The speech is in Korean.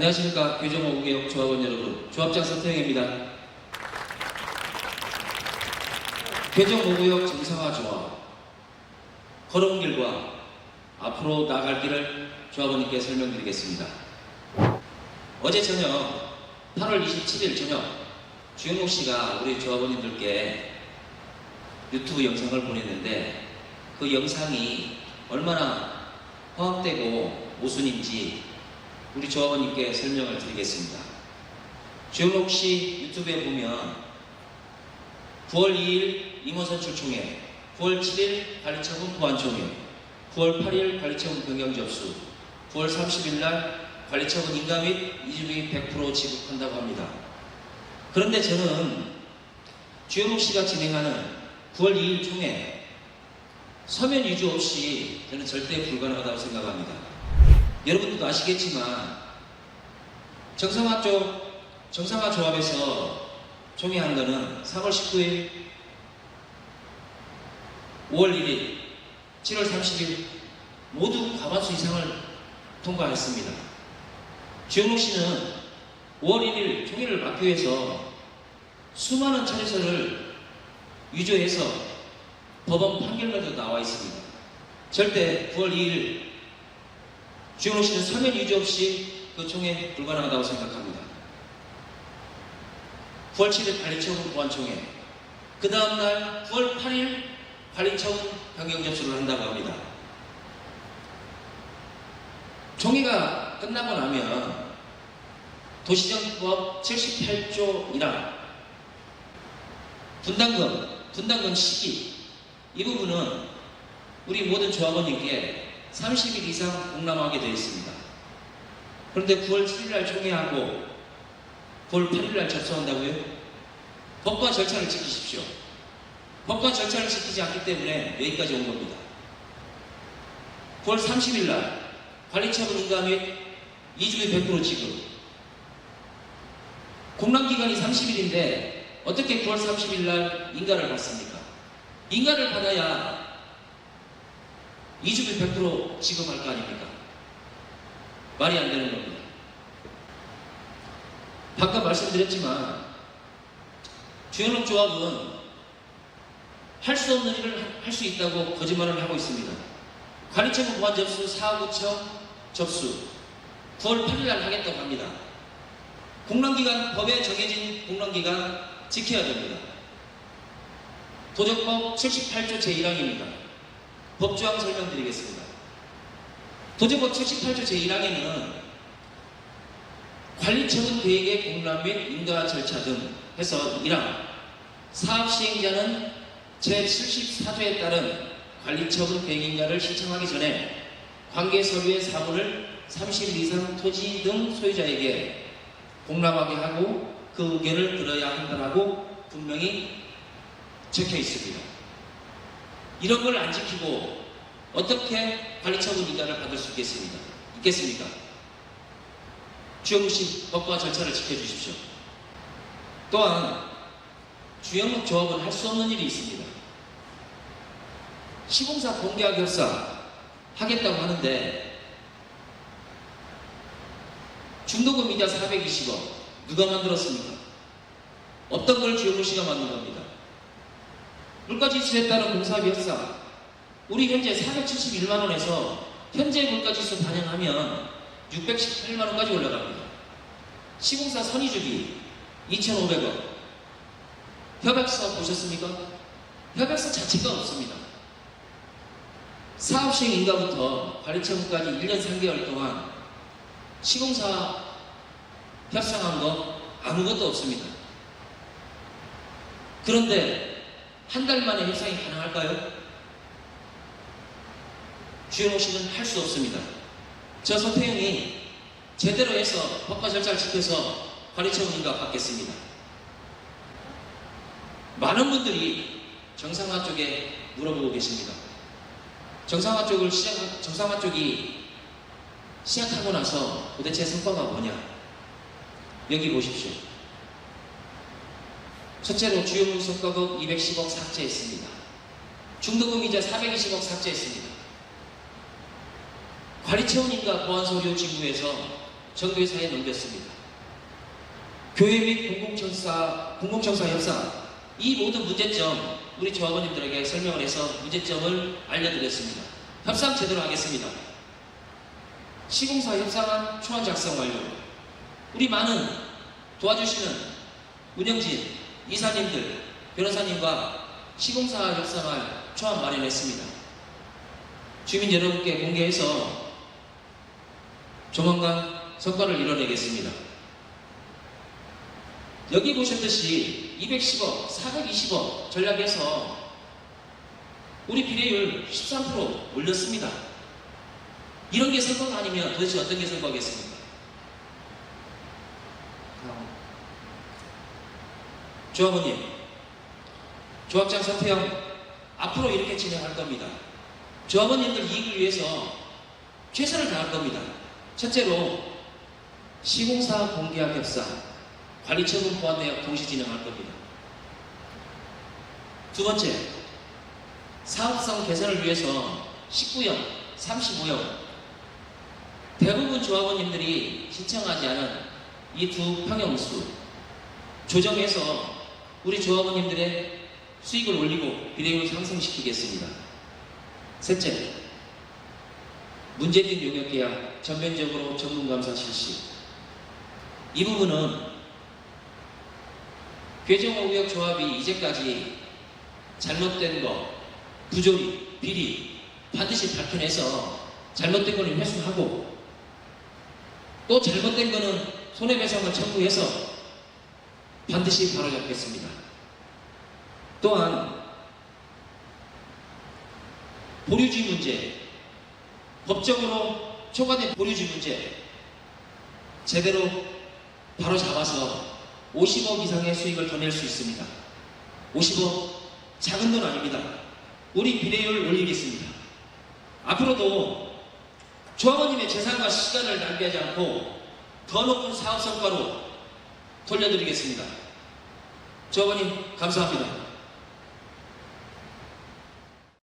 안녕하십니까. 교정오구개혁 조합원 여러분. 조합장 서태영입니다. 교정오구역 정상화 조합. 걸어온 길과 앞으로 나아갈 길을 조합원님께 설명드리겠습니다. 어제 저녁 8월 27일 저녁 주영록 씨가 우리 조합원님들께 유튜브 영상을 보냈는데 그 영상이 얼마나 화합되고 모순인지 우리 조합원님께 설명을 드리겠습니다. 주영록 씨 유튜브에 보면 9월 2일 임원 선 출총회, 9월 7일 관리처분 보완총회, 9월 8일 관리처분 변경 접수, 9월 30일 날 관리처분 인가 및 이주비 100% 지급한다고 합니다. 그런데 저는 주영록 씨가 진행하는 9월 2일 총회 서면 위조 없이 저는 절대 불가능하다고 생각합니다. 여러분들도 아시겠지만 정상화 쪽 정상화 조합에서 총회한 거는 3월 19일, 5월 1일, 7월 30일 모두 과반수 이상을 통과했습니다. 주영록 씨는 5월 1일 총회를 막기 위해서 수많은 차례서를 위조해서 법원 판결문에도 나와 있습니다. 절대 9월 2일 주영록 씨는 서면 위조 없이 그 총회 불가능하다고 생각합니다. 9월 7일 관리처분 보완총회, 그 다음날 9월 8일 관리처분 변경 접수를 한다고 합니다. 총회가 끝나고 나면 도시정법 78조 1항 분담금, 분담금 시기 이 부분은 우리 모든 조합원님께 30일 이상 공람하게 되어 있습니다. 그런데 9월 7일날 총회하고 9월 8일날 접수한다고요? 법과 절차를 지키십시오. 법과 절차를 지키지 않기 때문에 여기까지 온 겁니다. 9월 30일날 관리처분 인가 및 2주의 100% 지급 공람기간이 30일인데 어떻게 9월 30일날 인가를 받습니까? 인가를 받아야 2주비 100% 지급할 거 아닙니까? 말이 안 되는 겁니다. 방금 말씀드렸지만 주연업 조합은 할 수 없는 일을 할 수 있다고 거짓말을 하고 있습니다. 관리처분 보완 접수 사후구청 접수 9월 8일 날 하겠다고 합니다. 공람기간 법에 정해진 공람기간 지켜야 됩니다. 도적법 78조 제1항입니다. 법조항 설명드리겠습니다. 도적법 78조 제1항에는 관리처분 계획의 공람 및 인가 절차 등 해서 1항 사업 시행자는 제74조에 따른 관리처분 계획 인가를 신청하기 전에 관계 서류의 사본을 30일 이상 토지 등 소유자에게 공람하게 하고 그 의견을 들어야 한다고 분명히 적혀 있습니다. 이런 걸 안 지키고 어떻게 관리처분 인가를 받을 수 있겠습니까? 있겠습니까? 주영무 씨 법과 절차를 지켜주십시오. 또한 주영목 조합은 할 수 없는 일이 있습니다. 시공사 공개학 협상 하겠다고 하는데 중도금 이자 420억 누가 만들었습니까? 어떤 걸 주영무 씨가 만든 겁니다. 물가지수에 따른 공사비 협상 우리 현재 471만 원에서 현재 물가지수 반영하면 618만 원까지 올라갑니다. 시공사 선의주기 2,500원 협약서 보셨습니까? 협약서 자체가 없습니다. 사업 시행 인가부터 관리처분까지 1년 3개월 동안 시공사 협상한 거 아무것도 없습니다. 그런데 한 달 만에 협상이 가능할까요? 주영호 씨는 할 수 없습니다. 저 서태영이 제대로 해서 법과 절차를 지켜서 관리처분 인가 받겠습니다. 많은 분들이 정상화 쪽에 물어보고 계십니다. 정상화 쪽을 시작, 정상화 쪽이 시작하고 나서 도대체 성과가 뭐냐? 여기 보십시오. 첫째로 주요 성과급 210억 삭제했습니다. 중도금 이자 420억 삭제했습니다. 관리체원인가 보안서류 지구에서 정교회사에 넘겼습니다. 교회 및 공공청사, 공공청사 협상 이 모든 문제점 우리 조합원님들에게 설명을 해서 문제점을 알려드렸습니다. 협상 제대로 하겠습니다. 시공사 협상안 초안 작성 완료. 우리 많은 도와주시는 운영진, 이사님들, 변호사님과 시공사 협상할 초안 마련했습니다. 주민 여러분께 공개해서 조만간 성과를 이뤄내겠습니다. 여기 보셨듯이 210억, 420억 전략에서 우리 비례율 13% 올렸습니다. 이런 게 성과가 아니면 도대체 어떤 게 성과겠습니까? 조합원님, 조합장 서태영 앞으로 이렇게 진행할 겁니다. 조합원님들 이익을 위해서 최선을 다할 겁니다. 첫째로 시공사 공개학 협상, 관리처분 보완 내역 동시 진행할 겁니다. 두 번째, 사업성 개선을 위해서 19형, 35형 대부분 조합원님들이 신청하지 않은 이 두 평형수 조정해서 우리 조합원님들의 수익을 올리고 비례율 상승시키겠습니다. 셋째, 문제된 용역 계약 전면적으로 전문감사 실시. 이 부분은 괴정호 우역 조합이 이제까지 잘못된 거, 부조리, 비리 반드시 밝혀내서 잘못된 거는 회수하고 또 잘못된 거는 손해배상을 청구해서 반드시 바로잡겠습니다. 또한 보류지 문제, 법적으로 초과된 보류지 문제 제대로 바로 잡아서 50억 이상의 수익을 더 낼 수 있습니다. 50억 작은 돈 아닙니다. 우리 비례율 올리겠습니다. 앞으로도 조합원님의 재산과 시간을 낭비하지 않고 더 높은 사업 성과로 돌려드리겠습니다. 조합원님 감사합니다.